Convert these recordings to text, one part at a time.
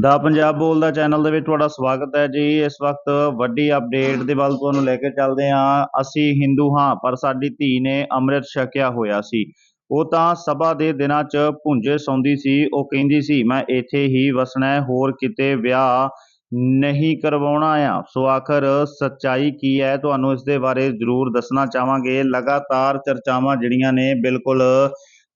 ਦਾ ਪੰਜਾਬ ਬੋਲਦਾ ਚੈਨਲ ਦੇ ਵਿੱਚ ਤੁਹਾਡਾ ਸਵਾਗਤ ਹੈ ਜੀ। ਇਸ ਵਕਤ ਵੱਡੀ ਅਪਡੇਟ ਦੇ ਵੱਲ ਤੁਹਾਨੂੰ ਲੈ ਕੇ ਚੱਲਦੇ ਹਾਂ। ਅਸੀਂ ਹਿੰਦੂ ਹਾਂ, ਪਰ ਸਾਡੀ ਧੀ ਨੇ ਅੰਮ੍ਰਿਤ ਛਕਿਆ ਹੋਇਆ ਸੀ। ਉਹ ਤਾਂ ਸਭਾ ਦੇ ਦਿਨਾਂ 'ਚ ਭੁੰਜੇ ਸੌਂਦੀ ਸੀ। ਉਹ ਕਹਿੰਦੀ ਸੀ, ਮੈਂ ਇੱਥੇ ਹੀ ਵਸਣਾ ਹੈ, ਹੋਰ ਕਿਤੇ ਵਿਆਹ ਨਹੀਂ ਕਰਵਾਉਣਾ ਆ। ਸੋ ਆਖਰ ਸੱਚਾਈ ਕੀ ਹੈ? ਤੁਹਾਨੂੰ ਇਸ ਦੇ ਬਾਰੇ ਜ਼ਰੂਰ ਦੱਸਣਾ ਚਾਹਾਂਗੇ। ਲਗਾਤਾਰ ਚਰਚਾਵਾਂ ਜਿਹੜੀਆਂ ਨੇ, ਬਿਲਕੁਲ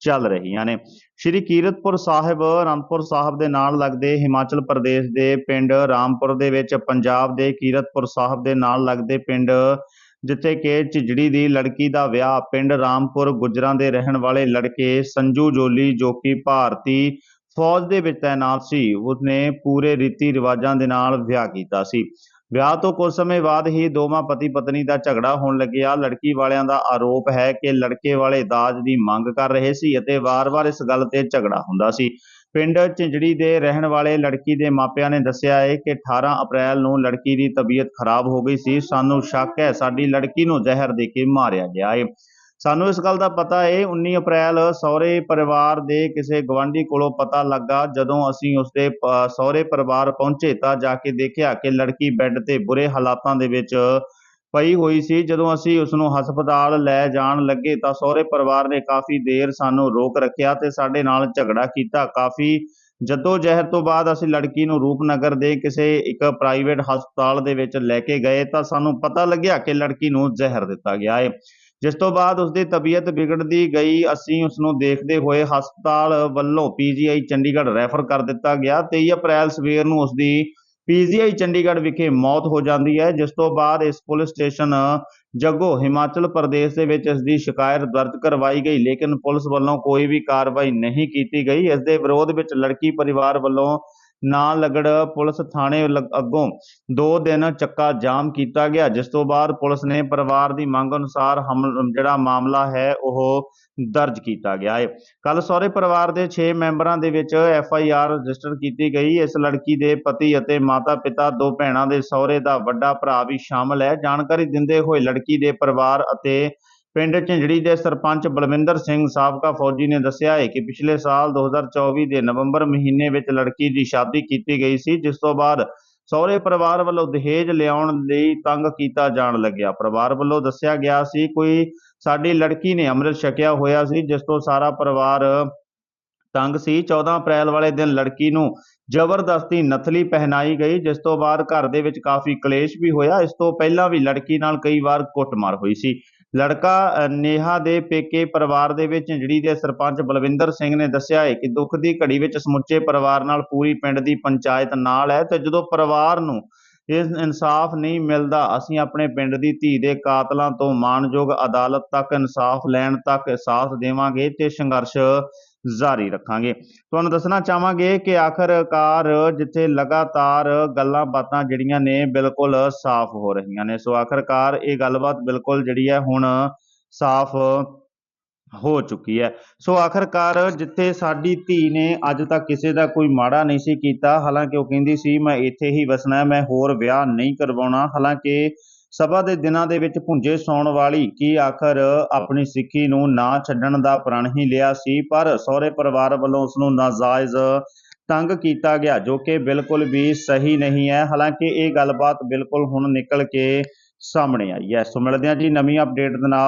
ਚੱਲ ਰਹੀਆਂ ਨੇ। ਸ਼੍ਰੀ ਕੀਰਤਪੁਰ ਸਾਹਿਬ ਅਨੰਦਪੁਰ ਸਾਹਿਬ ਦੇ ਨਾਲ ਲੱਗਦੇ ਹਿਮਾਚਲ ਪ੍ਰਦੇਸ਼ ਦੇ ਪਿੰਡ ਰਾਮਪੁਰ ਦੇ ਵਿੱਚ, ਪੰਜਾਬ ਦੇ ਕੀਰਤਪੁਰ ਸਾਹਿਬ ਦੇ ਨਾਲ ਲੱਗਦੇ ਪਿੰਡ ਜਿੱਥੇ ਕਿ ਝਿਜੜੀ ਦੀ ਲੜਕੀ ਦਾ ਵਿਆਹ ਪਿੰਡ ਰਾਮਪੁਰ ਗੁਜਰਾਂ ਦੇ ਰਹਿਣ ਵਾਲੇ ਲੜਕੇ ਸੰਜੂ ਜੋਲੀ, ਜੋ ਕਿ ਭਾਰਤੀ ਫੌਜ ਦੇ ਵਿੱਚ ਤਾਇਨਾਤ ਸੀ, ਉਸਨੇ ਪੂਰੇ ਰੀਤੀ ਰਿਵਾਜਾਂ ਦੇ ਨਾਲ ਵਿਆਹ ਕੀਤਾ ਸੀ। ਵਿਆਹ ਤੋਂ ਕੁਝ ਸਮੇਂ ਬਾਅਦ ਹੀ ਦੋਵਾਂ ਪਤੀ ਪਤਨੀ ਦਾ ਝਗੜਾ ਹੋਣ ਲੱਗਿਆ। ਲੜਕੀ ਵਾਲਿਆਂ ਦਾ ਆਰੋਪ ਹੈ ਕਿ ਲੜਕੇ ਵਾਲੇ ਦਾਜ ਦੀ ਮੰਗ ਕਰ ਰਹੇ ਸੀ ਅਤੇ ਵਾਰ-ਵਾਰ ਇਸ ਗੱਲ ਤੇ ਝਗੜਾ ਹੁੰਦਾ ਸੀ। ਪਿੰਡ ਝਿੰਜੜੀ ਦੇ ਰਹਿਣ ਵਾਲੇ ਲੜਕੀ ਦੇ ਮਾਪਿਆਂ ਨੇ ਦੱਸਿਆ ਹੈ ਕਿ 18 ਅਪ੍ਰੈਲ ਨੂੰ ਲੜਕੀ ਦੀ ਤਬੀਅਤ ਖਰਾਬ ਹੋ ਗਈ ਸੀ। ਸਾਨੂੰ ਸ਼ੱਕ ਹੈ ਸਾਡੀ ਲੜਕੀ ਨੂੰ ਜ਼ਹਿਰ ਦੇ ਕੇ ਮਾਰਿਆ ਗਿਆ ਹੈ ਸਾਨੂੰ ਇਸ ਗੱਲ ਦਾ ਪਤਾ ਹੈ 19 ਅਪ੍ਰੈਲ ਸਹੁਰੇ ਪਰਿਵਾਰ ਦੇ ਕਿਸੇ ਗਵਾਂਢੀ ਕੋਲੋਂ ਪਤਾ ਲੱਗਾ। ਜਦੋਂ ਅਸੀਂ ਉਸਦੇ ਸਹੁਰੇ ਪਰਿਵਾਰ ਪਹੁੰਚੇ ਤਾਂ ਜਾ ਕੇ ਦੇਖਿਆ ਕਿ ਲੜਕੀ ਬੈੱਡ ਤੇ ਬੁਰੇ ਹਾਲਾਤਾਂ ਦੇ ਵਿੱਚ ਪਈ ਹੋਈ ਸੀ। ਜਦੋਂ ਅਸੀਂ ਉਸ ਨੂੰ ਹਸਪਤਾਲ ਲੈ ਜਾਣ ਲੱਗੇ ਤਾਂ ਸਹੁਰੇ ਪਰਿਵਾਰ ਨੇ ਕਾਫੀ ਦੇਰ ਸਾਨੂੰ ਰੋਕ ਰੱਖਿਆ ਤੇ ਸਾਡੇ ਨਾਲ ਝਗੜਾ ਕੀਤਾ। ਕਾਫੀ ਜੱਦੋ ਜਹਿਰ ਤੋਂ ਬਾਅਦ ਅਸੀਂ ਲੜਕੀ ਨੂੰ ਰੂਪਨਗਰ ਦੇ ਕਿਸੇ ਇੱਕ ਪ੍ਰਾਈਵੇਟ ਹਸਪਤਾਲ ਦੇ ਵਿੱਚ ਲੈ ਕੇ ਗਏ ਤਾਂ ਸਾਨੂੰ ਪਤਾ ਲੱਗਿਆ ਕਿ ਲੜਕੀ ਨੂੰ ਜ਼ਹਿਰ ਦਿੱਤਾ ਗਿਆ ਹੈ ਜਿਸ ਤੋਂ ਬਾਅਦ ਉਸਦੀ ਤਬੀਅਤ ਵਿਗੜਦੀ ਗਈ, ਅਸੀਂ ਉਸ ਨੂੰ ਦੇਖਦੇ ਹੋਏ ਹਸਪਤਾਲ ਵੱਲੋਂ ਪੀਜੀਆਈ ਚੰਡੀਗੜ੍ਹ ਰੈਫਰ ਕਰ ਦਿੱਤਾ ਗਿਆ। 23 ਅਪ੍ਰੈਲ ਸਵੇਰ ਨੂੰ ਉਸਦੀ ਪੀਜੀਆਈ ਚੰਡੀਗੜ੍ਹ ਵਿਖੇ ਮੌਤ ਹੋ ਜਾਂਦੀ ਹੈ, ਜਿਸ ਤੋਂ ਬਾਅਦ ਇਸ ਪੁਲਿਸ ਸਟੇਸ਼ਨ ਜੱਗੋ ਹਿਮਾਚਲ ਪ੍ਰਦੇਸ਼ ਦੇ ਵਿੱਚ ਇਸ ਦੀ ਸ਼ਿਕਾਇਤ ਦਰਜ ਕਰਵਾਈ ਗਈ, ਲੇਕਿਨ ਪੁਲਿਸ ਵੱਲੋਂ ਕੋਈ ਵੀ ਕਾਰਵਾਈ ਨਹੀਂ ਕੀਤੀ ਗਈ। ਇਸ ਦੇ ਵਿਰੋਧ ਵਿੱਚ ਲੜਕੀ ਪਰਿਵਾਰ ਵੱਲੋਂ ਨਾ ਲਗੜ ਪੁਲਿਸ ਥਾਣੇ ਅੱਗੋਂ ਦੋ ਦਿਨ ਚੱਕਾ ਜਾਮ ਕੀਤਾ ਗਿਆ, ਜਿਸ ਤੋਂ ਬਾਅਦ ਪੁਲਿਸ ਨੇ ਪਰਿਵਾਰ ਦੀ ਮੰਗ ਅਨੁਸਾਰ ਜਿਹੜਾ ਮਾਮਲਾ ਹੈ ਉਹ ਦਰਜ ਕੀਤਾ ਗਿਆ ਹੈ ਕੱਲ ਸਹੁਰੇ ਪਰਿਵਾਰ ਦੇ 6 ਮੈਂਬਰਾਂ ਦੇ ਵਿੱਚ ਐਫ ਆਈ ਆਰ ਰਜਿਸਟਰ ਕੀਤੀ ਗਈ। ਇਸ ਲੜਕੀ ਦੇ ਪਤੀ ਅਤੇ ਮਾਤਾ ਪਿਤਾ ਦੋ ਭੈਣਾਂ ਦੇ ਸਹੁਰੇ ਦਾ ਵੱਡਾ ਭਰਾ ਵੀ ਸ਼ਾਮਲ ਹੈ। ਜਾਣਕਾਰੀ ਦਿੰਦੇ ਹੋਏ ਲੜਕੀ ਦੇ ਪਰਿਵਾਰ ਅਤੇ ਪਿੰਡ ਝਿੰਜੜੀ ਦੇ ਸਰਪੰਚ ਬਲਵਿੰਦਰ ਸਿੰਘ ਸਾਬਕਾ ਫੌਜੀ ਨੇ ਦੱਸਿਆ ਹੈ ਕਿ ਪਿਛਲੇ ਸਾਲ 2024 ਦੇ ਨਵੰਬਰ ਮਹੀਨੇ ਵਿੱਚ ਲੜਕੀ ਦੀ ਸ਼ਾਦੀ ਕੀਤੀ ਗਈ ਸੀ, ਜਿਸ ਤੋਂ ਬਾਅਦ ਸਹੁਰੇ ਪਰਿਵਾਰ ਵੱਲੋਂ ਦਹੇਜ ਲਿਆਉਣ ਲਈ ਤੰਗ ਕੀਤਾ ਜਾਣ ਲੱਗਿਆ। ਪਰਿਵਾਰ ਵੱਲੋਂ ਦੱਸਿਆ ਗਿਆ ਸੀ, ਕੋਈ ਸਾਡੀ ਲੜਕੀ ਨੇ ਅੰਮ੍ਰਿਤ ਛਕਿਆ ਹੋਇਆ ਸੀ, ਜਿਸ ਤੋਂ ਸਾਰਾ ਪਰਿਵਾਰ ਤੰਗ ਸੀ। 14 ਅਪ੍ਰੈਲ ਵਾਲੇ ਦਿਨ ਲੜਕੀ ਨੂੰ ਜ਼ਬਰਦਸਤੀ ਨਥਲੀ ਪਹਿਨਾਈ ਗਈ, ਜਿਸ ਤੋਂ ਬਾਅਦ ਘਰ ਦੇ ਵਿੱਚ ਕਾਫੀ ਕਲੇਸ਼ ਵੀ ਹੋਇਆ। ਇਸ ਤੋਂ ਪਹਿਲਾਂ ਵੀ ਲੜਕੀ ਨਾਲ ਕਈ ਵਾਰ ਕੁੱਟਮਾਰ ਹੋਈ ਸੀ। ਲੜਕਾ ਨੇਹਾ ਦੇ ਪੇਕੇ ਪਰਿਵਾਰ ਦੇ ਵਿੱਚ ਜਿਹੜੀ ਦੇ ਸਰਪੰਚ ਬਲਵਿੰਦਰ ਸਿੰਘ ਨੇ ਦੱਸਿਆ ਹੈ ਕਿ ਦੁੱਖ ਦੀ ਘੜੀ ਵਿੱਚ ਸਮੁੱਚੇ ਪਰਿਵਾਰ ਨਾਲ ਪੂਰੀ ਪਿੰਡ ਦੀ ਪੰਚਾਇਤ ਨਾਲ ਹੈ ਤੇ ਜਦੋਂ ਪਰਿਵਾਰ ਨੂੰ ਇਸ ਇਨਸਾਫ ਨਹੀਂ ਮਿਲਦਾ, ਅਸੀਂ ਆਪਣੇ ਪਿੰਡ ਦੀ ਧੀ ਦੇ ਕਾਤਲਾਂ ਤੋਂ ਮਾਣਯੋਗ ਅਦਾਲਤ ਤੱਕ ਇਨਸਾਫ ਲੈਣ ਤੱਕ ਸਾਥ ਦੇਵਾਂਗੇ ਤੇ ਸੰਘਰਸ਼ ਜਾਰੀ ਰੱਖਾਂਗੇ। ਤੁਹਾਨੂੰ ਦੱਸਣਾ ਚਾਹਾਂਗੇ ਕਿ ਆਖਰਕਾਰ ਜਿੱਥੇ ਲਗਾਤਾਰ ਗੱਲਾਂ ਬਾਤਾਂ ਜਿਹੜੀਆਂ ਨੇ ਬਿਲਕੁਲ ਸਾਫ਼ ਹੋ ਰਹੀਆਂ ਨੇ। ਸੋ ਆਖਰਕਾਰ ਇਹ ਗੱਲਬਾਤ ਬਿਲਕੁਲ ਜਿਹੜੀ ਹੈ ਹੁਣ ਸਾਫ਼ ਹੋ ਚੁੱਕੀ ਹੈ। ਸੋ ਆਖਰਕਾਰ ਜਿੱਥੇ ਸਾਡੀ ਧੀ ਨੇ ਅੱਜ ਤੱਕ ਕਿਸੇ ਦਾ ਕੋਈ ਮਾੜਾ ਨਹੀਂ ਸੀ ਕੀਤਾ, ਹਾਲਾਂਕਿ ਉਹ ਕਹਿੰਦੀ ਸੀ, ਮੈਂ ਇੱਥੇ ਹੀ ਵਸਣਾ ਮੈਂ ਹੋਰ ਵਿਆਹ ਨਹੀਂ ਕਰਵਾਉਣਾ। ਹਾਲਾਂਕਿ ਸਭਾ ਦੇ ਦਿਨਾਂ ਦੇ ਵਿੱਚ ਭੁੰਜੇ ਸੌਣ ਵਾਲੀ ਕੀ ਆਖਰ ਆਪਣੀ ਸਿੱਖੀ ਨੂੰ ਨਾ ਛੱਡਣ ਦਾ ਪ੍ਰਣ ਹੀ ਲਿਆ ਸੀ, ਪਰ ਸਹੁਰੇ ਪਰਿਵਾਰ ਵੱਲੋਂ ਉਸ ਨੂੰ ਨਾਜਾਇਜ਼ ਤੰਗ ਕੀਤਾ ਗਿਆ, ਜੋ ਕਿ ਬਿਲਕੁਲ ਵੀ ਸਹੀ ਨਹੀਂ ਹੈ। ਹਾਲਾਂਕਿ ਇਹ ਗੱਲਬਾਤ ਬਿਲਕੁਲ ਹੁਣ ਨਿਕਲ ਕੇ ਸਾਹਮਣੇ ਆਈ ਹੈ। ਸੋ ਮਿਲਦੇ ਹਾਂ ਜੀ ਨਵੀਂ ਅਪਡੇਟ ਦੇ ਨਾਲ।